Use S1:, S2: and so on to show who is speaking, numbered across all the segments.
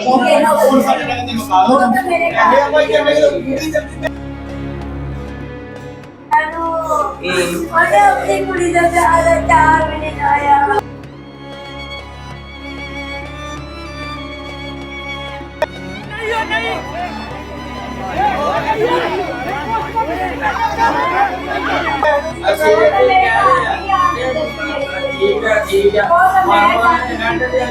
S1: ਹੁਣ ਸਾਡੇ ਨਾਲ ਦੀ ਮੁਕਾਬਲਾ ਇਹ ਆਪਾਂ ਕੀ ਕਹਿੰਦੇ ਪੂਰੀ ਜਲਦੀ
S2: ਉਹਨੇ ਆਪਣੀ ਕੁੜੀ ਦਾ ਵਿਆਹ ਚਾਰ ਮਹੀਨੇ ਦਾ ਆਇਆ
S1: ਅਸੀਂ
S3: ਠੀਕ ਹੈ ਠੀਕ ਹੈ ਮਾਮਾ ਨੇ ਨੰਦ ਦੇ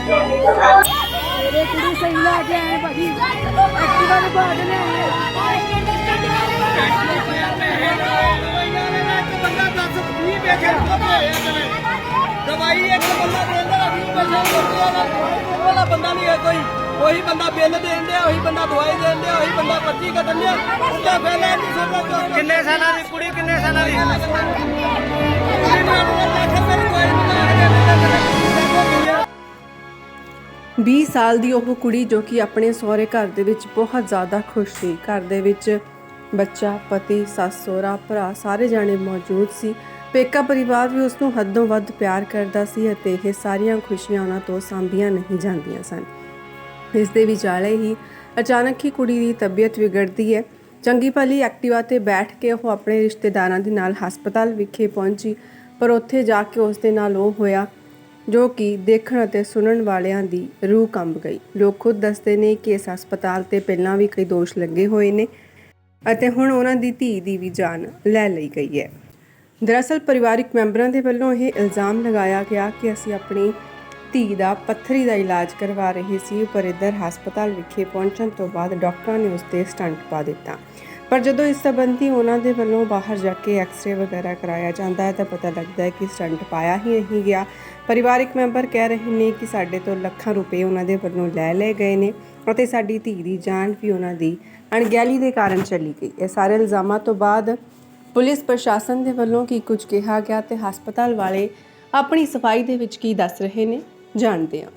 S4: ਮੇਰੇ ਕੁੜੀ ਸਹੀ ਲੈ ਕੇ ਆਏ ਭਾਜੀ। ਐਕਟਿਵਾ ਦੇ ਬਾਅਦ ਲੈ ਆਏ।
S5: ਦਵਾਈ ਇੱਕ ਬੰਦਾ ਦੇਂਦਾ 20 ਪੈਸੇ ਲੋਕੀ ਵਾਲਾ ਬੰਦਾ ਨਹੀਂ ਹੈ ਕੋਈ। ਉਹੀ ਬੰਦਾ ਬਿੱਲ ਡਿਆ ਉਹੀ ਬੰਦਾ ਦਵਾਈ ਡਿਆ ਉਹੀ ਬੰਦਾ ਪਰਚੀ ਕੱਟਣ ਡਿਆ। ਉਹਦਾ ਬਿੱਲ ਹੈ ਨਹੀਂ ਸਾਡਾ ਕਿੰਨੇ ਸਾਲਾਂ ਦੀ ਕੁੜੀ ਕਿੰਨੇ ਸਾਲਾਂ ਦੀ? ਕੁੜੀ ਨੂੰ ਲੱਖ ਰੁਪਏ ਦੀ ਦਵਾਈ ਮਿਲਾ
S6: 20 ਸਾਲ ਦੀ ਉਹ ਕੁੜੀ ਜੋ ਕਿ ਆਪਣੇ ਸਹੁਰੇ ਘਰ ਦੇ ਵਿੱਚ ਬਹੁਤ ਜ਼ਿਆਦਾ ਖੁਸ਼ ਸੀ। ਘਰ ਦੇ ਵਿੱਚ ਬੱਚਾ, ਪਤੀ, ਸੱਸ, ਸਹੁਰਾ, ਭਰਾ ਸਾਰੇ ਜਾਣੇ ਮੌਜੂਦ ਸੀ। ਪੇਕਾ ਪਰਿਵਾਰ ਵੀ ਉਸ ਨੂੰ ਹੱਦੋਂ ਵੱਧ ਪਿਆਰ ਕਰਦਾ ਸੀ ਅਤੇ ਇਹ ਸਾਰੀਆਂ ਖੁਸ਼ੀਆਂ ਉਹਨਾਂ ਤੋਂ ਸਾਂਭੀਆਂ ਨਹੀਂ ਜਾਂਦੀਆਂ ਸਨ। ਇਸ ਦੇ ਵਿਚਾਲੇ ਹੀ ਅਚਾਨਕ ਹੀ ਕੁੜੀ ਦੀ ਤਬੀਅਤ ਵਿਗੜਦੀ ਹੈ। ਚੰਗੀ ਭਲੀ ਐਕਟਿਵਾ ਤੇ ਬੈਠ ਕੇ ਉਹ ਆਪਣੇ ਰਿਸ਼ਤੇਦਾਰਾਂ ਦੇ ਨਾਲ ਹਸਪਤਾਲ ਵਿਖੇ ਪਹੁੰਚੀ, ਪਰ ਉੱਥੇ ਜਾ ਕੇ ਉਸ ਦੇ ਨਾਲ ਉਹ ਹੋਇਆ। ਜੋ ਕਿ ਦੇਖਣ ਅਤੇ ਸੁਣਨ ਵਾਲਿਆਂ ਦੀ ਰੂਹ ਕੰਬ ਗਈ। ਲੋਕ ਖੁਦ ਦੱਸਦੇ ਨੇ ਕਿ ਇਸ ਹਸਪਤਾਲ ਤੇ ਪਹਿਲਾਂ ਵੀ ਕਈ ਦੋਸ਼ ਲੱਗੇ ਹੋਏ ਨੇ ਅਤੇ ਹੁਣ ਉਹਨਾਂ ਦੀ ਧੀ ਦੀ ਵੀ ਜਾਨ ਲੈ ਲਈ ਗਈ ਹੈ। ਦਰਅਸਲ ਪਰਿਵਾਰਿਕ ਮੈਂਬਰਾਂ ਦੇ ਵੱਲੋਂ ਇਹ ਇਲਜ਼ਾਮ ਲਗਾਇਆ ਗਿਆ ਕਿ ਅਸੀਂ ਆਪਣੀ ਧੀ ਦਾ ਪੱਥਰੀ ਦਾ ਇਲਾਜ ਕਰਵਾ ਰਹੇ ਸੀ, ਪਰ ਇੱਧਰ ਹਸਪਤਾਲ ਵਿਖੇ ਪਹੁੰਚਣ ਤੋਂ ਬਾਅਦ ਡਾਕਟਰਾਂ ਨੇ ਉਸ ਤੇ ਸਟੰਟ ਪਾ ਦਿੱਤਾ। ਪਰ ਜਦੋਂ ਇਸ ਸਬੰਧੀ ਉਹਨਾਂ ਦੇ ਵੱਲੋਂ ਬਾਹਰ ਜਾ ਕੇ ਐਕਸ-ਰੇ ਵਗੈਰਾ ਕਰਾਇਆ ਜਾਂਦਾ ਹੈ ਤਾਂ ਪਤਾ ਲੱਗਦਾ ਹੈ ਕਿ ਸਟੰਟ ਪਾਇਆ ਹੀ ਨਹੀਂ ਗਿਆ। ਪਰਿਵਾਰਿਕ ਮੈਂਬਰ ਕਹਿ ਰਹੇ ਨੇ ਕਿ ਸਾਡੇ ਤੋਂ ਲੱਖਾਂ ਰੁਪਏ ਉਹਨਾਂ ਦੇ ਵੱਲੋਂ ਲੈ ਲਏ ਗਏ ਨੇ ਅਤੇ ਸਾਡੀ ਧੀ ਦੀ ਜਾਨ ਵੀ ਉਹਨਾਂ ਦੀ ਅਣਗਹਿਲੀ ਦੇ ਕਾਰਨ ਚਲੀ ਗਈ। ਇਹ ਸਾਰੇ ਇਲਜ਼ਾਮਾਂ ਤੋਂ ਬਾਅਦ ਪੁਲਿਸ ਪ੍ਰਸ਼ਾਸਨ ਦੇ ਵੱਲੋਂ ਕੀ ਕੁਝ ਕਿਹਾ ਗਿਆ ਤੇ ਹਸਪਤਾਲ ਵਾਲੇ ਆਪਣੀ ਸਫ਼ਾਈ ਦੇ ਵਿੱਚ ਕੀ ਦੱਸ ਰਹੇ ਨੇ, ਜਾਣਦੇ ਹਾਂ।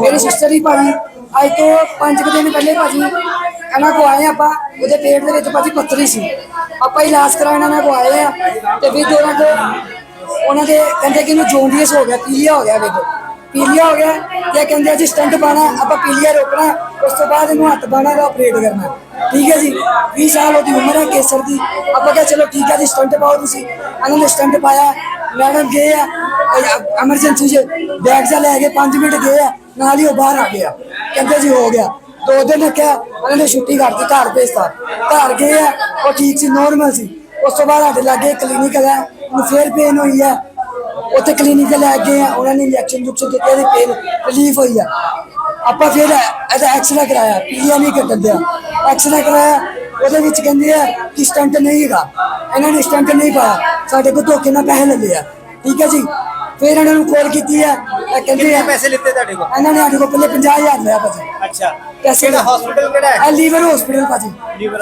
S7: ਮੇਰੀ ਸਿਸਟਰ ਹੀ ਭਾਜੀ। ਅੱਜ ਤੋਂ ਪੰਜ ਕੁ ਦਿਨ ਪਹਿਲੇ ਭਾਜੀ ਇਹਨਾਂ ਕੋ ਆਏ ਆਪਾਂ, ਉਹਦੇ ਪੇਟ ਦੇ ਵਿੱਚ ਭਾਜੀ ਪੱਥਰੀ ਸੀ। ਆਪਾਂ ਇਲਾਜ ਕਰਾਉਣ ਇਹਨਾਂ ਕੋ ਆਏ ਆ ਤੇ ਵੀ ਉਹਨਾਂ ਕੋ ਉਹਨਾਂ ਦੇ ਕਹਿੰਦੇ ਕਿ ਇਹਨੂੰ ਜੋਂਡੀਅਸ ਹੋ ਗਿਆ, ਪੀਲੀਆ ਹੋ ਗਿਆ ਵੇਖੋ। ਪੀਲੀਆ ਹੋ ਗਿਆ ਤੇ ਕਹਿੰਦੇ ਆ ਜੀ ਸਟੰਟ ਪਾਣਾ ਆਪਾਂ ਪੀਲੀਆ ਰੋਕਣਾ, ਉਸ ਤੋਂ ਬਾਅਦ ਇਹਨੂੰ ਹੱਥ ਪਾਣਾ ਦਾ ਆਪਰੇਟ ਕਰਨਾ। ਠੀਕ ਹੈ ਜੀ? 20 ਸਾਲ ਉਹਦੀ ਉਮਰ ਹੈ ਕੇਸਰ ਦੀ। ਆਪਾਂ ਕਿਹਾ ਚਲੋ ਠੀਕ ਹੈ ਜੀ ਸਟੰਟ ਪਾਓ ਤੁਸੀਂ। ਇਹਨਾਂ ਨੇ ਸਟੰਟ ਪਾਇਆ। ਮੈਡਮ ਗਏ ਆ ਐਮਰਜੈਂਸੀ 'ਚ। ਬੈਗ ਜਾ ਲੈ ਕੇ 5 ਮਿੰਟ ਗਏ ਆ। ਨਾਲ ਹੀ ਉਹ ਬਾਹਰ ਆ ਗਿਆ। ਕਹਿੰਦੇ ਜੀ ਹੋ ਗਿਆ। ਦੋ ਦਿਨ ਰੱਖਿਆ ਉਹਨਾਂ ਨੇ ਛੁੱਟੀ ਕਰਤੀ ਘਰ ਭੇਜਤਾ। ਘਰ ਗਏ ਆ, ਉਹ ਠੀਕ ਸੀ ਨੋਰਮਲ ਸੀ। ਉਸ ਤੋਂ ਬਾਅਦ ਸਾਡੇ ਲਾਗੇ ਕਲੀਨਿਕ ਹੈ, ਉਹਨੂੰ ਫੇਰ ਪੇਨ ਹੋਈ ਹੈ। ਉੱਥੇ ਕਲੀਨਿਕ ਲੈ ਗਏ ਆ, ਉਹਨਾਂ ਨੇ ਇੰਜੈਕਸ਼ਨ ਜੁਕਸ਼ਨ ਦਿੱਤੇ ਇਹਦੀ ਪੇਨ ਰਿਲੀਫ ਹੋਈ ਆ। ਆਪਾਂ ਫਿਰ ਇਹਦਾ ਐਕਸਰੇ ਕਰਾਇਆ, ਪੀਲੀਆ ਨਹੀਂ ਕੱਟਣ ਦਿਆ। ਐਕਸਰੇ ਕਰਾਇਆ, ਉਹਦੇ ਵਿੱਚ ਕਹਿੰਦੇ ਆ ਕਿ ਸਟੰਟ ਨਹੀਂ ਹੈਗਾ। ਇਹਨਾਂ ਨੇ ਸਟੰਟ ਨਹੀਂ ਪਾਇਆ। ਸਾਡੇ ਕੋਲ ਧੋਖੇ ਨਾਲ ਪੈਸੇ ਲੈ ਲਏ ਆ। ਠੀਕ ਹੈ ਜੀ? ਫਿਰ ਇਹਨਾਂ ਨੂੰ ਕਾਲ ਕੀਤੀ ਆ। ਇਹ ਕਹਿੰਦੇ ਆ
S1: ਪੈਸੇ ਲਿੱਤੇ ਤੁਹਾਡੇ ਕੋਲ?
S7: ਇਹਨਾਂ ਨੇ ਸਾਡੇ ਕੋਲ ਪਹਿਲੇ 50000 ਲਿਆ ਭਾਜੀ।
S1: ਅੱਛਾ।
S7: ਪੈਸੇ
S1: ਕਿਹੜਾ ਹਸਪੀਟਲ ਕਿਹੜਾ ਹੈ?
S7: ਇਹ ਲੀਵਰ ਹਸਪੀਟਲ ਭਾਜੀ।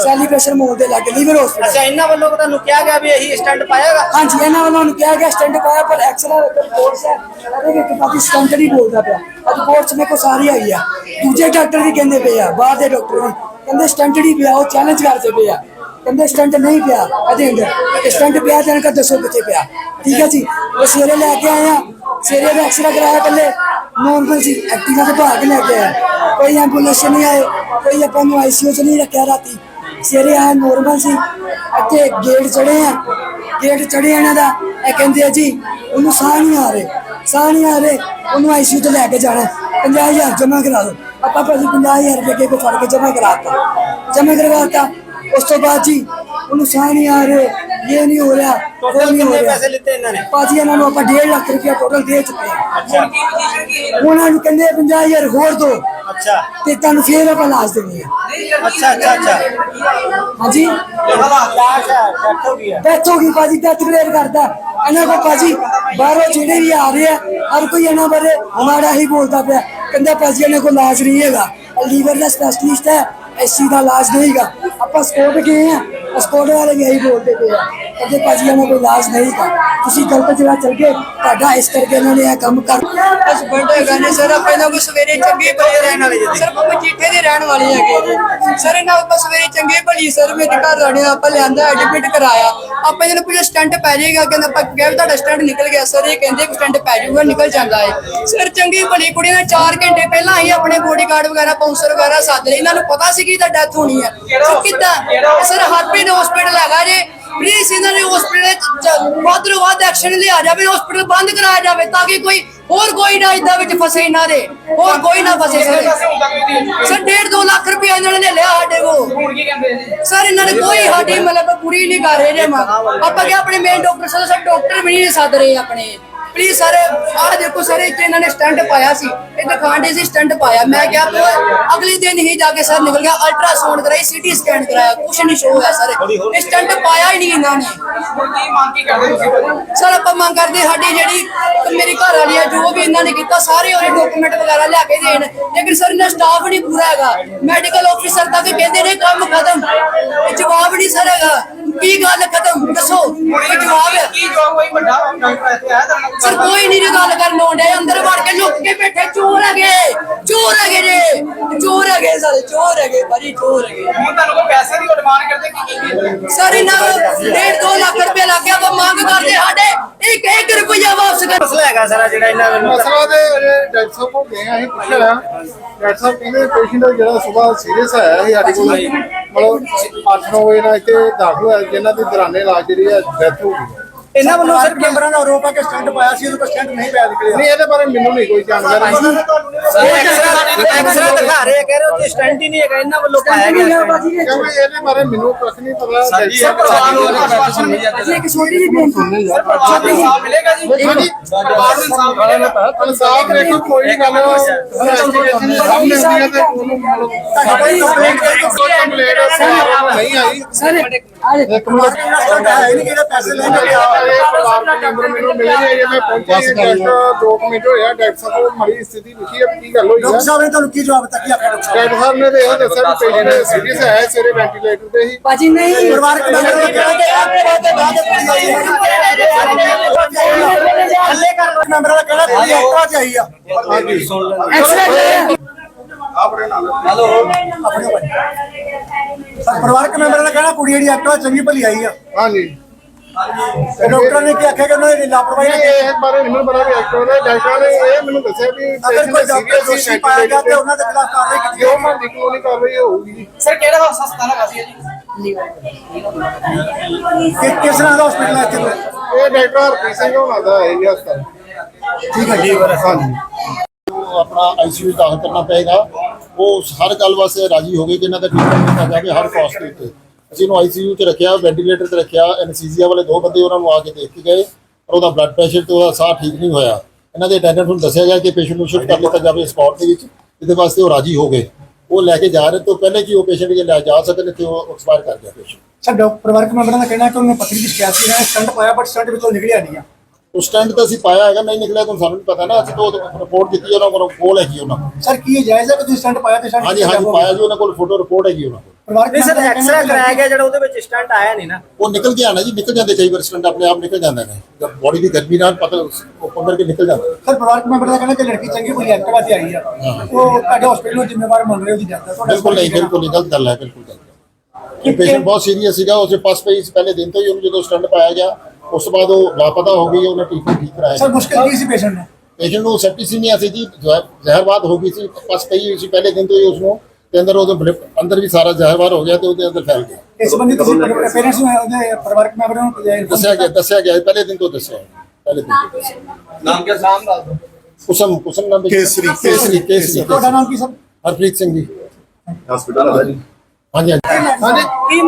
S7: ਸੈਲੀਬ੍ਰੇਸ਼ਨ ਮੋਲ ਦੇ ਲਾਗੇ ਲੀਵਰ ਹਸਪੀਟਲ
S1: ਅੱਛਾ ਇਹਨਾਂ ਵੱਲੋਂ ਤੁਹਾਨੂੰ ਕਿਹਾ ਗਿਆ ਵੀ ਇਹੀ ਸਟੰਟ ਪਾਏਗਾ
S7: ਹਾਂਜੀ ਇਹਨਾਂ ਵੱਲੋਂ ਉਹਨੂੰ ਕਿਹਾ ਗਿਆ ਸਟੰਟ ਪਾਇਆ ਪਰ ਐਕਸਰਾ ਰਿਪੋਰਟਸ ਹੈ ਇਹਦੇ ਵਿੱਚ ਕਾਫੀ ਸਟੰਟ ਨਹੀਂ ਬੋਲਦਾ ਪਿਆ। ਰਿਪੋਰਟਸ ਮੇਰੇ ਕੋਲ ਸਾਰੀ ਆਈ ਆ। ਦੂਜੇ ਡਾਕਟਰ ਵੀ ਕਹਿੰਦੇ ਪਏ ਆ ਬਾਹਰ ਦੇ ਡਾਕਟਰ ਵੀ। ਕਹਿੰਦੇ ਸਟੰਟ ਨਹੀਂ ਪਿਆ ਉਹ ਚੈਲੰਜ ਕਰਦੇ ਪਏ ਆ। ਕਹਿੰਦੇ ਸਟੰਟ ਨਹੀਂ ਪਿਆ ਇਹਦੇ ਅੰਦਰ। ਸਟੰਟ ਪਿਆ ਤਾਂ ਇਹਨਾਂ ਦੱਸੋ ਕਿੱਥੇ ਪਿਆ। ਠੀਕ ਹੈ ਜੀ? ਉਹ ਸਵੇਰੇ ਲੈ ਕੇ ਆਏ ਆ। ਸਵੇਰੇ ਦਾ ਐਕਸਰਾ ਕਰਾਇਆ ਪਹਿਲੇ ਨੋਰਮਲ ਸੀ ਐਕਟਿਵਾ ਤੇ ਭਾਗ ਲੈ ਕੇ ਆਇਆ ਕੋਈ ਐਂਬੂਲੈਂਸ ਨਹੀਂ ਆਏ, ਕੋਈ ਆਪਾਂ ਨੂੰ ਆਈਸੀਯੂ ਚ ਨਹੀਂ ਰੱਖਿਆ ਰਾਤੀ। ਸਵੇਰੇ ਆਇਆ ਨੋਰਮਲ ਸੀ। ਇੱਥੇ ਗੇਟ ਚੜੇ ਆ। ਗੇਟ ਚੜੇ ਇਹਨਾਂ ਦਾ। ਇਹ ਕਹਿੰਦੇ ਆ ਜੀ, ਉਹਨੂੰ ਸਾਹ ਨਹੀਂ ਆ ਰਹੇ। ਸਾਹ ਨਹੀਂ ਆ ਰਹੇ, ਉਹਨੂੰ ਆਈਸੀਯੂ ਤੇ ਲੈ ਕੇ ਜਾਣਾ। 50000 ਜਮ੍ਹਾਂ ਕਰਾ ਦਿਓ। ਆਪਾਂ ਭਾਜੀ 50000 ਰੁਪਏ ਕੇ ਫੜ ਕੇ ਜਮ੍ਹਾਂ ਕਰਾਤਾ ਜਮ੍ਹਾਂ ਕਰਵਾਤਾ ਉਸ ਤੋਂ ਬਾਅਦ ਜੀ ਉਹਨੂੰ ਸਾਹ ਨਹੀਂ ਆ ਰਹੇ ਇਹ ਨਹੀਂ ਹੋ ਰਿਹਾ ਉਹ
S1: ਟੋਟਲ
S7: ਨਹੀਂ ਹੋ
S1: ਕਿੰਨੇ
S7: ਰਿਹਾ।
S1: ਪੈਸੇ ਲਿੱਤੇ ਇਹਨਾਂ ਨੇ?
S7: ਭਾਜੀ ਇਹਨਾਂ ਨੂੰ ਆਪਾਂ 1.5 ਲੱਖ ਰੁਪਏ ਟੋਟਲ ਦੇ ਚੁੱਕੇ ਹਾਂ।
S1: ਅੱਛਾ।
S7: ਉਹਨਾਂ ਨੂੰ ਕਹਿੰਦੇ 50000 ਹੋਰ ਦੋ।
S1: ਅੱਛਾ।
S7: ਤੇ ਤੁਹਾਨੂੰ ਫੇਰ ਆਪਾਂ ਲਾਸ਼ ਦੇਣੀ ਹੈ।
S1: ਅੱਛਾ ਅੱਛਾ ਅੱਛਾ।
S7: ਹਾਂਜੀ।
S1: ਲਾਸ਼ ਹੈ ਡੈਥ ਹੋ ਗਈ
S7: ਭਾਜੀ ਡੈਥ ਕਲੀਅਰ ਕਰਦਾ ਇਹਨਾਂ ਕੋ ਭਾਜੀ ਬਾਹਰੋਂ ਜਿਹੜੇ ਵੀ ਆ ਰਹੇ ਆ ਹਰ ਕੋਈ ਇਹਨਾਂ ਬਾਰੇ ਮਾੜਾ ਹੀ ਬੋਲਦਾ ਪਿਆ। ਕਹਿੰਦਾ ਭਾਜੀ ਇਹਨਾਂ ਕੋ ਇਲਾਜ ਨਹੀਂ ਹੈਗਾ। ਲੀਵਰ ਦਾ ਸਪੈਸ਼ਲਿਸਟ ਹੈ। ਐਸੀ ਦਾ ਇਲਾਜ ਨਹੀਂ ਹੈਗਾ। ਆਪਾਂ ਸਪੋਰਟ ਗਏ ਆ? ਸਪੋਰਟ ਵਾਲੇ ਵੀ ਇਹੀ ਬੋਲਦੇ ਪਏ ਆ।
S5: ਕਹਿੰਦੇ ਭਾਜੀ ਇਹਨਾਂ ਕੋਈ ਇਲਾਜ ਨਹੀਂ ਕਰ ਤੁਸੀਂ ਗਲਤ ਜਗ੍ਹਾ ਚਲ ਗਏ, ਤੁਹਾਡਾ ਇਸ ਕਰਕੇ ਇਹਨਾਂ ਨੇ ਇਹ ਕੰਮ ਕਰ
S8: ਹਸਬੰਡ ਹੈਗਾ ਨੇ, ਸਰ, ਆਪਾਂ ਇਹਨਾਂ ਕੋ ਸਵੇਰੇ ਚੰਗੇ ਭਲੇ ਰਹਿਣ ਵਾਲੇ ਜੀ ਸਰ, ਆਪਾਂ ਮਜੀਠੇ ਦੇ ਰਹਿਣ ਵਾਲੇ ਹੈਗੇ ਜੀ ਸਰ, ਇਹਨਾਂ ਆਪਾਂ ਸਵੇਰੇ ਚੰਗੇ ਭਲੀ ਸਰ ਮੇਰੇ ਘਰ ਵਾਲੇ ਆਪਾਂ ਲਿਆਂਦਾ ਐਡਮਿਟ ਕਰਾਇਆ। ਆਪਾਂ ਇਹਨਾਂ ਨੂੰ ਸਟੰਟ ਪੈ ਜਾਏਗਾ, ਕਹਿੰਦਾ ਆਪਾਂ ਕਿਹਾ ਤੁਹਾਡਾ ਸਟੰਟ ਨਿਕਲ ਗਿਆ। ਸਰ, ਇਹ ਕਹਿੰਦੇ ਸਟੰਟ ਪੈ ਜਾਊਗਾ, ਨਿਕਲ ਜਾਂਦਾ ਹੈ। ਸਰ, ਚੰਗੀ ਭਲੀ ਕੁੜੀ ਨੇ 4 ਘੰਟੇ ਪਹਿਲਾਂ ਹੀ ਆਪਣੇ ਬੋਡੀਗਾਰਡ ਵਗੈਰਾ ਪਾਉਂਸਰ ਵਗੈਰਾ ਸੱਦ ਲਏ। ਇਹਨਾਂ ਨੂੰ ਪਤਾ ਸੀ ਕਿ ਇਹਦਾ ਡੈਥ ਹੋਣੀ ਹੈ। ਸਰ, ਕਿੱਦਾਂ? ਸਰ, ਹਰਪ੍ਰੀਤ ਹਸਪੀਟਲ ਹੈਗਾ ਜੇ। ਪਲੀਜ਼ ਇਹਨਾਂ ਨੇ ਹਸਪੀਟਲ ਵੱਧ ਤੋਂ ਵੱਧ ਐਕਸ਼ਨ ਲਿਆ ਜਾਵੇ ਹਸਪੀਟਲ ਬੰਦ ਕਰਾਇਆ ਜਾਵੇ ਤਾਂ ਕਿ ਕੋਈ ਹੋਰ ਕੋਈ ਨਾ ਇਦਾਂ ਵਿੱਚ ਫਸੇ ਇਹਨਾਂ ਦੇ, ਹੋਰ ਕੋਈ ਨਾ ਫਸੇ ਸਰ। 1.5 2 ਲੱਖ ਰੁਪਏ ਇਹਨਾਂ ਨੇ ਲਿਆ ਸਾਡੇ ਕੋ
S5: ਸਰ, ਇਹਨਾਂ ਨੇ ਕੋਈ ਸਾਡੀ ਮਤਲਬ ਪੂਰੀ ਨਹੀਂ ਕਰ ਰਹੇ ਜੇ ਆਪਾਂ ਕਿ ਆਪਣੇ ਮੇਨ ਡਾਕਟਰ ਸਰ ਡਾਕਟਰ ਵੀ ਨਹੀਂ ਸੱਦ ਰਹੇ ਆਪਣੇ। ਪਲੀਜ਼ ਸਰ, ਆਹ ਦੇਖੋ ਸਰ, ਇੱਥੇ ਇਹਨਾਂ ਨੇ ਸਟੈਂਡ ਪਾਇਆ ਸੀ। ਦਿਖਾਣ ਦੇ ਸੀ ਸਟੰਟ ਪਾਇਆ। ਮੈਂ ਕਿਹਾ ਵੀ ਅਗਲੇ ਦਿਨ ਹੀ ਜਾ ਕੇ ਸਰ ਨਿਕਲ ਗਿਆ ਅਲਟਰਾਸਾਊਂਡ ਕਰਾਈ ਸੀਟੀ ਸਕੈਨ ਕਰਾਇਆ ਕੁਛ ਨਹੀਂ ਸ਼ੋ ਹੋਇਆ ਸਰ। ਇਹ ਸਟੰਟ ਪਾਇਆ ਹੀ ਨਹੀਂ ਇਹਨਾਂ ਨੇ। ਸਰ ਆਪਾਂ ਮੰਗ ਕਰਦੇ ਸਾਡੀ ਜਿਹੜੀ ਮੇਰੀ ਘਰ ਵਾਲੀ ਆ ਜੋ ਵੀ ਇਹਨਾਂ ਨੇ ਕੀਤਾ ਸਾਰੇ ਉਹਦੇ ਡਾਕੂਮੈਂਟ ਵਗੈਰਾ ਲਿਆ ਕੇ ਦੇਣ। ਲੇਕਿਨ ਸਰ ਇਹਨਾਂ ਸਟਾਫ ਨਹੀਂ ਪੂਰਾ ਹੈਗਾ। ਮੈਡੀਕਲ ਆਫੀਸਰ ਤੱਕ ਕਹਿੰਦੇ ਨੇ ਕੰਮ ਖਤਮ। ਜਵਾਬ ਨਹੀਂ ਸਰ ਹੈਗਾ। ਕੀ ਗੱਲ ਖਤਮ? ਦੱਸੋ। ਇਹ ਜਵਾਬ ਹੈ।
S1: ਕੀ ਜਵਾਬ ਕੋਈ ਵੱਡਾ ਡਾਕਟਰ ਇੱਥੇ ਆਇਆ ਤਾਂ
S5: ਸਰ ਕੋਈ ਨਹੀਂ ਇਹ ਗੱਲ ਕਰਨ ਆਉਂਦੇ ਅੰਦਰ ਵੜ ਕੇ ਲੁੱਕ ਕੇ ਬੈਠੇ। ਚੋਰ ਹੈਗੇ। ਚੋਰ ਹੈਗੇ ਜੇ। ਚੋਰ ਹੈਗੇ ਸਰ ਚੋਰ ਹੈਗੇ। ਭਾਜੀ ਚੋਰ ਹੈਗੇ।
S1: ਹੁਣ ਤੁਹਾਨੂੰ ਕੋਈ ਪੈਸੇ ਦੀ ਡਿਮਾਂਡ ਕਰਦੇ ਕੀ ਕੀ
S5: ਸਰ ਇਹਨਾਂ ਨੂੰ ਡੇਢ ਦੋ ਲੱਖ ਰੁਪਏ ਲੱਗ ਗਿਆ। ਆਪਾਂ ਮੰਗ ਕਰਦੇ ਸਾਡੇ। ਇੱਕ ਇੱਕ ਰੁਪਇਆ ਵਾਪਸ ਕਰ।
S8: ਮਸਲਾ ਹੈਗਾ ਸਾਰਾ ਜਿਹੜਾ ਇਹਨਾਂ ਵੱਲੋਂ
S9: ਮਸਲਾ ਤੇ ਅਜੇ ਡਾਕਟਰ ਸਾਹਿਬ ਕੋਲ ਗਏ ਆ ਅਸੀਂ ਪੁੱਛਿਆ ਡਾਕਟਰ ਸਾਹਿਬ ਕਹਿੰਦੇ ਪੇਸ਼ੈਂਟ ਜਿਹੜਾ ਸਵੇਰ ਸੀਰੀਅਸ ਆਇਆ ਸੀ ਸਾਡੇ ਕੋਲ? ਮਤਲਬ 8-9 ਵਜੇ ਨਾਲ ਇੱਥੇ ਦਾਖਲ ਹੋਇਆ ਜਿਨ੍ਹਾਂ ਦੀ ਦੌਰਾਨੇ ਇਲਾਜ ਜਿਹੜੀ ਹੈ ਡੈਥ ਹੋ ਗਈ।
S8: ਇਹਨਾਂ ਵੱਲੋਂ ਸਿਰਫ ਮੈਂਬਰਾਂ ਦਾ ਆਰੋਪ ਹੈ ਕਿ ਸਟੰਟ ਪਾਇਆ ਸੀ ਉਹਦੇ ਕੋਲ ਸਟੰਟ ਨਹੀਂ ਪਿਆ ਨਿਕਲਿਆ।
S9: ਨਹੀਂ ਇਹਦੇ ਬਾਰੇ ਮੈਨੂੰ ਨਹੀਂ ਕੋਈ ਜਾਣਕਾਰੀ।
S8: ਐਕਸਰਾ ਦਿਖਾ ਰਹੇ ਆ, ਕਹਿ ਰਹੇ ਉਹ ਸਟੰਟ ਹੀ ਨਹੀਂ ਹੈਗਾ ਇਹਨਾਂ ਵੱਲੋਂ ਪਾਇਆ ਗਿਆ
S9: ਕਿਉਂਕਿ ਇਹਦੇ ਬਾਰੇ ਮੈਨੂੰ ਕੁਝ ਨਹੀਂ ਪਤਾ। ਡਾਕਟਰ
S1: ਸਰ ਪਰਿਵਾਰ ਨੂੰ ਆਸ਼ਵਾਸਨ ਮਿਲ ਜਾਂਦਾ
S5: ਅਸੀਂ ਇੱਕ ਛੋਟੀ ਜਿਹੀ ਬੇਨਤੀ।
S1: ਸਰ ਪਰਿਵਾਰ ਨੂੰ ਇਨਸਾਫ ਮਿਲੇਗਾ ਜੀ? ਪਰਿਵਾਰ ਨੂੰ ਇਨਸਾਫ ਮਿਲੇਗਾ।
S9: ਇਨਸਾਫ ਦੇਖੋ ਕੋਈ ਗੱਲ ਇਨਵੈਸਟੀਗੇਸ਼ਨ ਸਾਹਮਣੇ ਆਉਂਦੀ ਹੈ ਤੇ ਉਹਨੂੰ ਮਤਲਬ ਕੋਈ ਕੰਪਲੇਂਟ ਕੋਈ ਕੰਪਲੇਂਟ ਨਹੀਂ ਆਈ।
S5: ਸਰ
S9: ਇੱਕ ਮਿੰਟ। ਹੈ ਨਹੀਂ ਕਿਹੜਾ ਪੈਸੇ ਲੈਣ ਗਿਆ ਇਹ ਪਰਿਵਾਰ ਦੇ ਮੈਂਬਰ ਮੈਨੂੰ ਮਿਲੇ ਨੇ ਜੇ ਮੈਂ ਪਹੁੰਚਿਆ ਹੀ ਜਸਟ 2 ਮਿੰਟ ਹੋਇਆ ਡਾਕਟਰ ਸਾਹਿਬ ਕੋਲ ਮਰੀ ਸਥਿਤੀ ਲਿਖੀ ਹੈ ਕੀ ਗੱਲ ਹੋਈ ਹੈ
S8: ਸਾਹਿਬ ਨੇ ਤੁਹਾਨੂੰ ਕੀ ਜਵਾਬ ਦਿੱਤਾ ਕੀ ਆਖਿਆ ਡਾਕਟਰ
S9: ਡਾਕਟਰ ਸਾਹਿਬ ਨੇ ਤਾਂ ਇਹ ਦੱਸਿਆ ਵੀ ਪੇਸ਼ੈਂਟ ਸੀਰੀਅਸ ਹੈ ਸਵੇਰੇ ਵੈਂਟੀਲੇਟਰ ਤੇ ਹੀ
S5: ਭਾਜੀ ਨਹੀਂ
S8: ਪਰਿਵਾਰਕ ਮੈਂਬਰ ਨੇ ਕਿਹਾ ਕਿ ਐਕਟਿਵਾ ਤੇ ਬਾਅਦ ਪੁਲਿਸ ਆਈ ਹੈ ਥੱਲੇ ਕਰ ਮੈਂਬਰਾਂ ਦਾ ਕਹਿਣਾ ਪੁਲਿਸ ਐਕਟਿਵਾ ਤੇ ਆਈ ਆ
S9: ਹਾਂਜੀ
S5: ਐਕਸਟਰਾ
S8: ਪਰਿਵਾਰਕ ਮੈਂਬਰਾਂ ਦਾ ਕਹਿਣਾ ਕੁੜੀ ਜਿਹੜੀ ਐਕਟਿਵਾ ਚੰਗੀ ਭਲੀ ਆਈ ਆ
S9: ਹਾਂਜੀ
S8: ਤੇ ਡਾਕਟਰ ਨੇ ਕੀ ਆਖਿਆ ਕਿ ਉਹਨਾਂ ਦੀ ਲਾਪਰਵਾਹੀ
S9: ਨਹੀਂ
S8: ਨਾਲ
S9: ਇਹ ਬਾਰੇ ਮੈਨੂੰ ਬੜਾ ਵੀ ਐਕਟਰ ਹੈ ਡਾਕਟਰ ਨੇ ਇਹ ਮੈਨੂੰ ਦੱਸਿਆ ਵੀ
S8: ਅਗਰ ਕੋਈ ਡਾਕਟਰ ਦੋਸ਼ੀ ਪਾਇਆ ਗਿਆ ਤੇ ਉਹਨਾਂ ਦੇ ਖਿਲਾਫ ਕਾਰਵਾਈ ਕੀਤੀ
S9: ਜੋ ਮੈਂ ਦੇਖੋ ਨਹੀਂ ਕਾਰਵਾਈ ਹੋਊਗੀ
S1: ਸਰ ਕਿਹੜਾ ਹਸਪਤਾਲ ਹੈਗਾ ਸੀ ਜੀ?
S8: ਕਿ ਕਿਸ ਤਰ੍ਹਾਂ ਦਾ ਹਸਪੀਟਲ ਹੈ ਇੱਥੇ?
S9: ਇਹ ਡਾਕਟਰ ਹਰਪ੍ਰੀਤ ਸਿੰਘ ਹੋਣਾ ਦਾ ਹੈ ਜੀ ਹਸਪਤਾਲ।
S8: ਠੀਕ ਹੈ ਜੀ।
S9: ਹਾਂਜੀ।
S10: ਆਪਣਾ ਆਈਸੀਯੂ ਦਾਖਲ ਕਰਨਾ ਪਏਗਾ। ਉਹ ਹਰ ਗੱਲ ਵਾਸਤੇ ਰਾਜੀ ਹੋ ਗਏ ਕਿ ਇਹਨਾਂ ਦਾ ਟ੍ਰੀਟਮੈਂਟ ਕੀਤਾ ਜਾਵੇ ਹਰ ਕਾਸਟ ਦੇ ਉੱਤੇ। ਅਸੀਂ ਇਹਨੂੰ ਆਈਸੀਯੂ 'ਚ ਰੱਖਿਆ ਵੈਂਟੀਲੇਟਰ ਤੇ ਰੱਖਿਆ ਐਨਸੀਜ਼ੀਆ ਵਾਲੇ ਦੋ ਬੰਦੇ ਉਹਨਾਂ ਨੂੰ ਆ ਕੇ ਦੇਖ ਕੇ ਗਏ ਪਰ ਉਹਦਾ ਬਲੱਡ ਪ੍ਰੈਸ਼ਰ ਤੇ ਉਹਦਾ ਸਾਹ ਠੀਕ ਨਹੀਂ ਹੋਇਆ। ਇਹਨਾਂ ਦੇ ਅਟੈਂਡੈਂਟ ਨੂੰ ਦੱਸਿਆ ਗਿਆ ਕਿ ਪੇਸ਼ੈਂਟ ਨੂੰ ਸ਼ਿਫਟ ਕਰ ਲਿੱਤਾ ਜਾਵੇ ਸਪੌਟ ਦੇ ਵਿੱਚ ਇਹਦੇ ਵਾਸਤੇ ਉਹ ਰਾਜੀ ਹੋ ਗਏ। ਉਹ ਲੈ ਕੇ ਜਾ ਰਹੇ ਤੋਂ ਪਹਿਲੇ ਕਿ ਉਹ ਪੇਸ਼ੈਂਟ ਜੇ ਲੈ ਜਾ ਸਕਣ ਤੇ ਉਹ ਐਕਸਪਾਇਰ ਕਰ ਗਿਆ ਪੇਸ਼ੈਂਟ
S8: ਸਰ ਡਾਕਟਰ ਪਰਿਵਾਰਕ ਮੈਂਬਰਾਂ ਦਾ ਕਹਿਣਾ ਹੈ ਕਿ ਉਹਨੇ ਪੱਥਰੀ ਦੀ ਸ਼ਿਕਾਇਤ ਸੀ ਨਾ ਸਟੰਟ ਪਾਇਆ ਬਟ ਸਟੰਟ ਵਿੱਚੋਂ ਨਿਕਲਿਆ ਨਹੀਂ ਆ।
S10: ਉਸ ਸਟੈਂਡ ਤਾਂ ਅਸੀਂ ਪਾਇਆ ਹੈਗਾ ਨਹੀਂ ਨਿਕਲਿਆ ਤੁਹਾਨੂੰ ਸਾਨੂੰ ਨਹੀਂ ਪਤਾ ਨਾ ਅਸੀਂ ਤਾਂ ਰਿਪੋਰਟ ਦਿੱਤੀ ਉਹਨਾਂ ਕੋਲ ਕੋਲ ਹੈਗੀ ਉਹਨਾਂ
S8: ਸਰ ਕੀ ਇਹ ਜਾਇਜ਼ ਹੈ ਕਿ ਤੁਸੀਂ ਸਟੰਟ ਪਾਇਆ ਤੇ ਸਟੰਟ
S10: ਹਾਂਜੀ ਹਾਂਜੀ ਪਾਇਆ ਜੀ ਉਹਨਾਂ ਕੋਲ ਫੋਟੋ ਰਿਪੋਰਟ ਹੈਗੀ ਉਹਨਾਂ ਕੋਲ।
S8: ਨਹੀਂ ਸਰ ਐਕਸਰਾ ਕਰਾਇਆ ਗਿਆ ਜਿਹੜਾ ਉਹਦੇ ਵਿੱਚ ਸਟੰਟ ਆਇਆ ਨਹੀਂ ਨਾ।
S10: ਉਹ ਨਿਕਲ ਗਿਆ ਨਾ ਜੀ ਨਿਕਲ ਜਾਂਦੇ ਕਈ ਵਾਰ ਸਟੰਟ ਆਪਣੇ ਆਪ ਨਿਕਲ ਜਾਂਦੇ ਨੇ। ਜਦ ਬੋਡੀ ਦੀ ਗਰਮੀ ਨਾਲ ਪਤਾ ਉਹ ਪੰਦਰ ਕੇ ਨਿਕਲ ਜਾਂਦਾ।
S8: ਸਰ ਪਰਿਵਾਰਕ ਮੈਂਬਰ ਦਾ ਕਹਿਣਾ ਕਿ ਲੜਕੀ ਚੰਗੀ ਭਲੀ ਐਕਟਿਵਾ ਤੇ ਆਈ ਆ। ਉਹ ਤੁਹਾਡੇ ਹਸਪੀਟਲ ਨੂੰ ਜ਼ਿੰਮੇਵਾਰ ਮੰਨ ਰਹੇ ਹੋ ਦੀ ਡੈਥ ਦਾ ਤੁਹਾਡਾ
S10: ਬਿਲਕੁਲ ਨਹੀਂ ਬਿਲਕੁਲ ਨਹੀਂ ਗਲਤ ਗੱਲ ਹੈ ਬਿਲਕੁਲ ਗਲਤ ਹੈ। ਪੇਸ਼ੈਂਟ ਬਹੁਤ ਸੀਰੀਅਸ ਸੀਗਾ ਉਸੇ ਫਸਟ ਪੇਜ ਪਹਿਲੇ ਦਿਨ ਤੋਂ ਹੀ ਉਹਨੂੰ ਜਦੋਂ ਸਟੰਟ ਪਾਇਆ ਗਿਆ ਉਸ ਤੋਂ ਬਾਅਦ ਉਹ ਲਾਪਤਾ ਹੋ ਗਈ ਉਹਨੇ ਟ੍ਰੀਟਮੈਂਟ ਠੀਕ
S8: ਸਰ
S10: ਕਰਾਇਆ
S8: ਮੁਸ਼ਕਿਲ ਕੀ ਸੀ ਪੇਸ਼ੈਂਟ ਨੂੰ?
S10: ਪੇਸ਼ੈਂਟ ਨੂੰ ਸੈਪਟੀਸੀਮੀਆ ਸੀ ਜੀ ਜ਼ਹਿ- ਜ਼ਹਿਰਵਾਦ ਹੋ ਗਈ ਸੀ ਫਸਟ ਪਈ ਹੋਈ ਸੀ ਪਹਿਲੇ ਦਿਨ ਤੋਂ ਹੀ ਉਸ ਨੂੰ ਤੇ ਅੰਦਰ ਉਹਦੇ ਬਲਿਪ- ਅੰਦਰ ਵੀ ਸਾਰਾ ਜ਼ਹਿਰਵਾਦ ਹੋ ਗਿਆ ਤੇ ਉਹਦੇ ਅੰਦਰ ਫੈਲ ਗਿਆ।
S8: ਇਸ ਸੰਬੰਧੀ ਤੁਸੀਂ ਪੇਰੈਂਟਸ ਨੂੰ ਉਹਦੇ ਪਰਿਵਾਰਕ ਮੈਂਬਰਾਂ ਨੂੰ
S10: ਦੱਸਿਆ ਗਿਆ ਦੱਸਿਆ ਗਿਆ ਪਹਿਲੇ ਦਿਨ ਤੋਂ ਦੱਸਿਆ ਪਹਿਲੇ ਦਿਨ ਤੋਂ ਦੱਸਿਆ
S1: ਨਾਮ ਕੇ ਨਾਮ ਦੱਸ ਦਿਓ
S10: ਕੁਸਮ ਕੁਸਮ ਨਾਮ ਕੇਸਰੀ ਕੇਸਰੀ ਕੇਸਰੀ
S8: ਤੁਹਾਡਾ ਨਾਮ ਕੀ ਸਰ?
S10: ਹਰਪ੍ਰੀਤ ਸਿੰਘ ਜੀ।
S9: ਹਸਪੀਟਲ ਹੈ ਜੀ।
S10: ਹਾਂਜੀ ਹਾਂਜੀ।
S9: ਹਾਂਜੀ
S8: ਕੀ